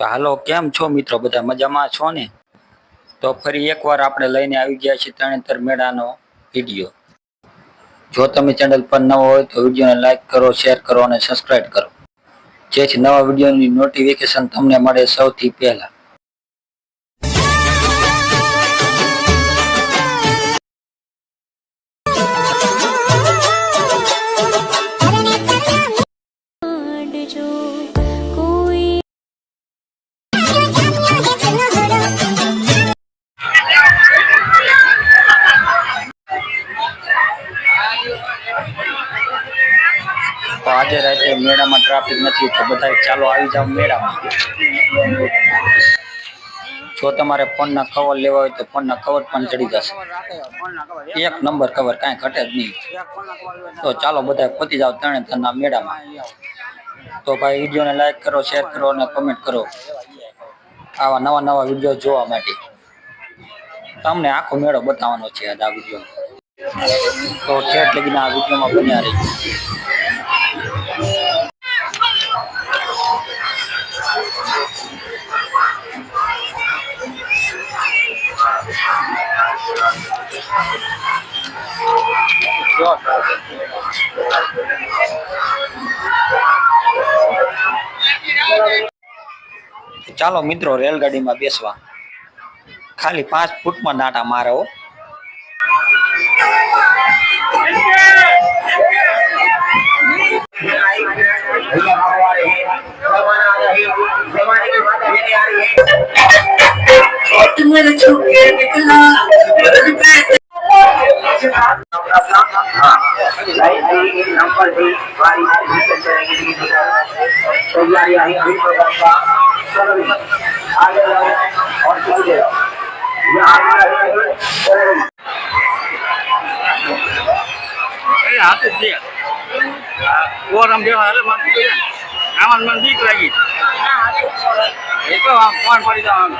તો હાલો, કેમ છો મિત્રો? બધા મજામાં છો ને? તો ફરી એકવાર આપણે લઈને આવી ગયા છીએ તરણેતર મેળાનો વીડિયો. જો તમે ચેનલ પર નવો હોય તો વિડીયોને લાઇક કરો, શેર કરો અને સબસ્ક્રાઈબ કરો. જેથી નવા વિડીયોની નોટિફિકેશન તમને મળે સૌથી પહેલા. આજે રાતે મેળામાં ટ્રાફિક નથી તો બધા ચાલો આવી જાવ મેળામાં. જો તમારે ફોનના કવર લેવા હોય તો ફોનના કવર પણ ચડી જશે. એક નંબર કવર કાંઈ ઘટે જ નહીં. તો ચાલો બધા પતી જાવ તરણેતરના મેળામાં. તો ભાઈ વિડીયોને લાઈક કરો શેર કરો અને કમેન્ટ કરો. આવા નવા નવા વીડિયો જોવા માટે. તમને આખો મેળો બતાવવાનો છે આ વીડિયો. તો ઠેઠ લગીને આ વિડીયોમાં બન્યા રહી ચાલો મિત્રો રેલગાડીમાં બેસવા ખાલી પાંચ ફૂટમાં નાટા મારે भैया बाबू आ रहे हैं भगवान आ रहे हैं भगवान की माता बहने आ रही है और मेरे छोटे निकला बदल पे नंबर भी भाई तैयारी आई अभी प्रबंध का आगे जाओ और चल जाओ यहाँ हमारा हाथ दिया। orang dia ada masuk tu kan. Aman mandi lagi. Itu kawan pada zaman.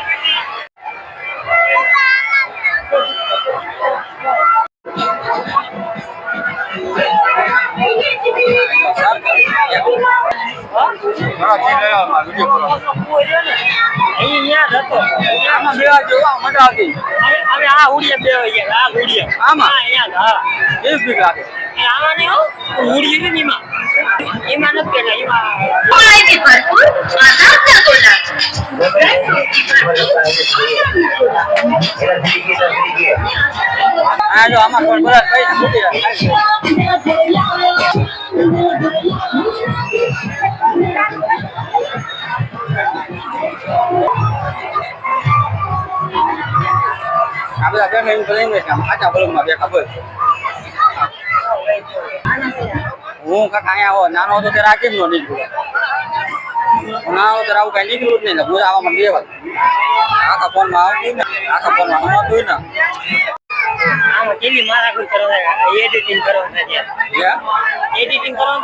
આમાં પણ બધા કઈ મૂકી રાખે. કરીને છે આમ કાચા બલૂનમાં બેઠા હું કાકા અહીંયા આવો નાનો હતો ત્યારે આ કેમ નો નીકળ્યો? નાનો હતો ત્યારે આવું કઈ નીકળ્યું જ નહીં હું આવામાં બેવા આખા ફોનમાં આવતું ને આખા ફોનમાં આવતું ને. આમાં કેવી માથાકૂટ કરવા એડિટિંગ કરવા એડિટિંગ કરવા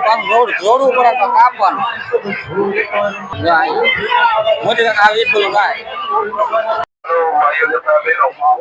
pang zoro pada kapan? Ya, iya. mau tidak kali itu guys. Ayo kita belok mau.